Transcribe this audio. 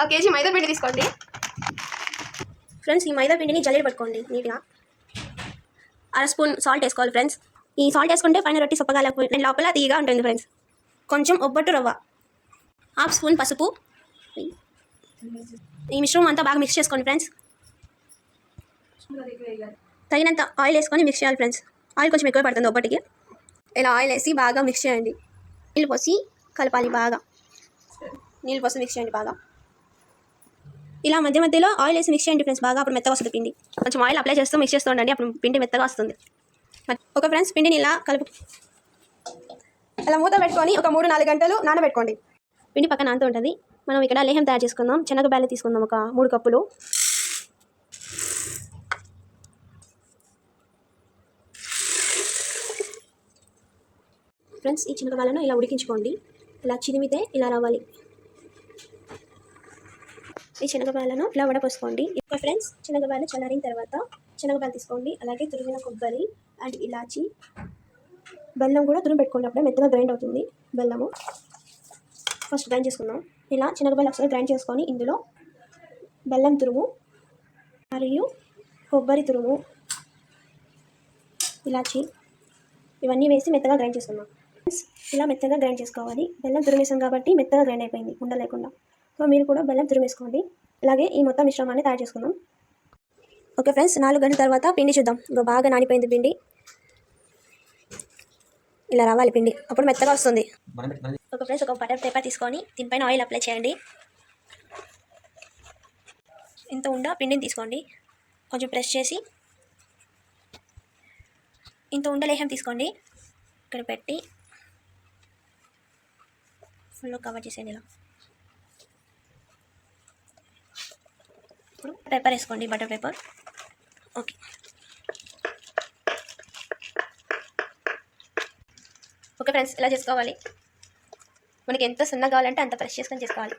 ఆ కేజీ మైదా పిండి తీసుకోండి. ఫ్రెండ్స్ ఈ మైదా పిండిని జల్లెడ పట్టుకోండి నీట్గా. అర స్పూన్ సాల్ట్ వేసుకోవాలి ఫ్రెండ్స్. ఈ సాల్ట్ వేసుకుంటే పైన రొట్టి సొప్పగా లోపల తీయగా ఉంటుంది ఫ్రెండ్స్. కొంచెం ఒబ్బట్టు రవ్వ. హాఫ్ స్పూన్ పసుపు. ఈ మిశ్రమం అంతా బాగా మిక్స్ చేసుకోండి ఫ్రెండ్స్. తగినంత ఆయిల్ వేసుకొని మిక్స్ చేయాలి ఫ్రెండ్స్. ఆయిల్ కొంచెం ఎక్కువ పడుతుంది ఒప్పటికి ఇలా ఆయిల్ వేసి బాగా మిక్స్ చేయండి. నీళ్ళు పోసి కలపాలి బాగా. నీళ్ళు పోసి మిక్స్ చేయండి బాగా. ఇలా మధ్య మధ్యలో ఆయిల్ వేసి మిక్స్ చేయండి ఫ్రెండ్స్ బాగా అప్పుడు మెత్తగా వస్తుంది పిండి. కొంచెం ఆయిల్ అప్లై చేస్తూ మిక్స్ చేస్తూ ఉండండి అప్పుడు పిండి మెత్తగా వస్తుంది. ఒక ఫ్రెండ్స్ పిండిని ఇలా కలుపు అలా మూత పెట్టుకొని ఒక మూడు నాలుగు గంటలు నానబెట్టుకోండి. పిండి పక్కన అంత ఉంటుంది. మనం ఇక్కడ లేహం తయారు చేసుకుందాం. శనగ బ్యాలు తీసుకుందాం ఒక మూడు కప్పులు. ఫ్రెండ్స్ ఈ శనగ ఇలా ఉడికించుకోండి. ఇలా చిరిమితే ఇలా రావాలి. ఈ శనగపాయలను ఇలా వడపోసుకోండి. ఇంకా ఫ్రెండ్స్ శనగపాయలు చల్లారిన తర్వాత శనగపాయలు తీసుకోండి. అలాగే తురిమిన కొబ్బరి అండ్ ఇలాచి బెల్లం కూడా తురిమి పెట్టుకున్నప్పుడు మెత్తగా గ్రైండ్ అవుతుంది బెల్లము. ఫస్ట్ గ్రైండ్ చేసుకుందాం. ఇలా శనగపాయలు ఒకసారి గ్రైండ్ చేసుకొని ఇందులో బెల్లం తురుము మరియు కొబ్బరి తురుము ఇలాచి ఇవన్నీ వేసి మెత్తగా గ్రైండ్ చేసుకుందాం. ఇలా మెత్తగా గ్రైండ్ చేసుకోవాలి. బెల్లం తురిమేసాం కాబట్టి మెత్తగా గ్రైండ్ అయిపోయింది ఉండలేకుండా. సో మీరు కూడా బెల్లం తురిమేసుకోండి. అలాగే ఈ మొత్తం మిశ్రమాన్ని తయారు చేసుకుందాం. ఓకే ఫ్రెండ్స్ నాలుగు గంటల తర్వాత పిండి చూద్దాం. ఇంకా బాగా నానిపోయింది పిండి. ఇలా రావాలి పిండి. అప్పుడు మెత్తగా వస్తుంది. ఒక ఫ్రెండ్స్ ఒక బటర్ పేపర్ తీసుకొని దీనిపైన ఆయిల్ అప్లై చేయండి. ఇంత ఉండ పిండిని తీసుకోండి. కొంచెం ప్రెస్ చేసి ఇంత ఉండ లేహం తీసుకోండి. ఇక్కడ పెట్టి ఫుల్ కవర్ చేసేయండి ఇలా. ఇప్పుడు పేపర్ వేసుకోండి butter paper okay okay friends ఇలా చేసుకోవాలి? మనకి ఎంత సున్నా కావాలంటే అంత ప్రెస్ చేసుకొని చేసుకోవాలి.